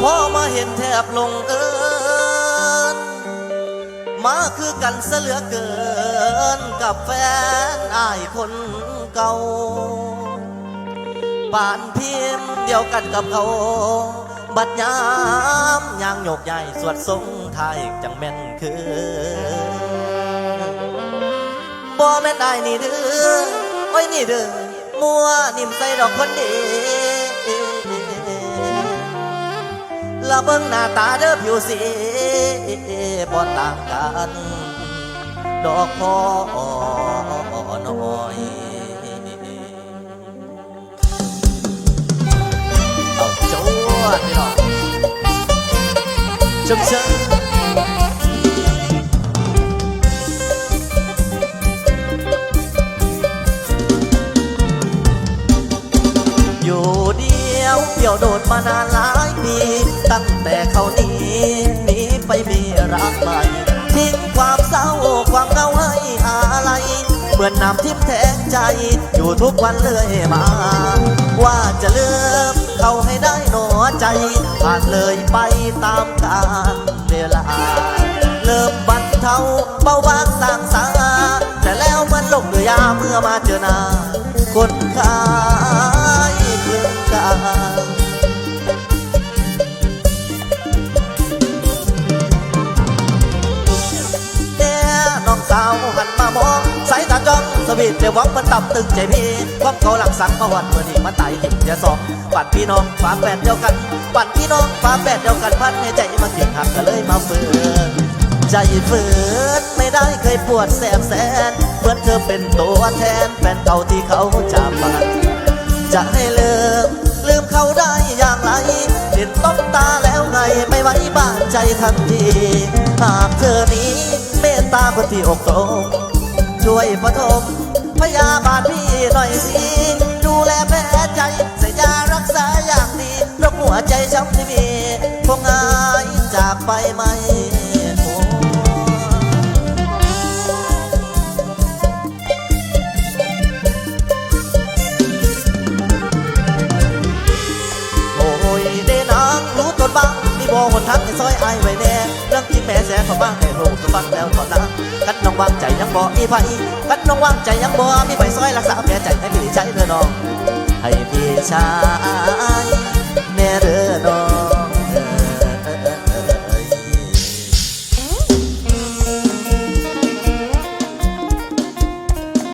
พอมาเห็นแทบลงเอินมาคือกันเสเหลือเกิน กับแฟนอายคนเก่าป่านพิมพ์เดียวกันกับเขา บัดยามยางโยกใหญ่สวดทรงไทยจังแม่นคือบ่แม่นได้นี่เด้อโอ้ยนี่เด้อมัวนิ่มใส่ดอกคนดี ละเบิ่งหน้าตาเด้อผิวสีบ่ต่างกันดอกคอน้อยเอาจ้วดพี่น้องชมเชย เดี่ยวโดดมานานหลายปีตั้งแต่เขาหนี้หนีไปมีรักใหม่ทิ้งความเศร้าความเงาให้อะไรเหมือนน้ำทิพย์แทงใจ อยู่ทุกวันเรื่อยมา ว่าจะเลือกเขาให้ได้หนอใจ ผ่านเลยไปตามกาลเวลา เริ่มบรรเทาเบาบางต่างสาแต่แล้วมันลงเรือยาเมื่อมาเจอหน้าคนขา สวีทเดี๋ยววังมันต่ำตึงใจพี่ความเขาหลังสังมาวันเมื่อนี้มันไต่หินเดียสองปั่นพี่น้องฝาแฝดเดียวกัน ปั่นพี่น้องฝาแฝดเดียวกันพันในใจมาเขียนหักก็เลยมาฝืนใจฝืนไม่ได้เคยปวดแสบแสนเหมือนเธอเป็นตัวแทนแฟนเก่าที่เขาจากมาจะให้เลิกลืมเขาได้อย่างไรเห็นต้องตาแล้วไงไม่ไหวบ้านใจทันทีหากเธอนี้เมตตาคนที่อกตรง ช่วยปฐมพยาบาลพี่หน่อยสิดูแลแผลใจใส่ยารักษาอย่างดีเพราะหัวใจช้ำที่มีคงหายจากไปไม่หมโอ้ยเด้นางรู้ตนบ้าง บอคนทักในซอยไอไว้แน่เรื่องที่แม่แสเขาบ้างในโหงก็ฟังแล้วตอนนั้นกันน้องวางใจยังบ่อีไฟกันน้องวางใจยังบ่มีไผซอยรักษาแม่ใจให้พี่ใจเด้อน้องให้พี่ชาย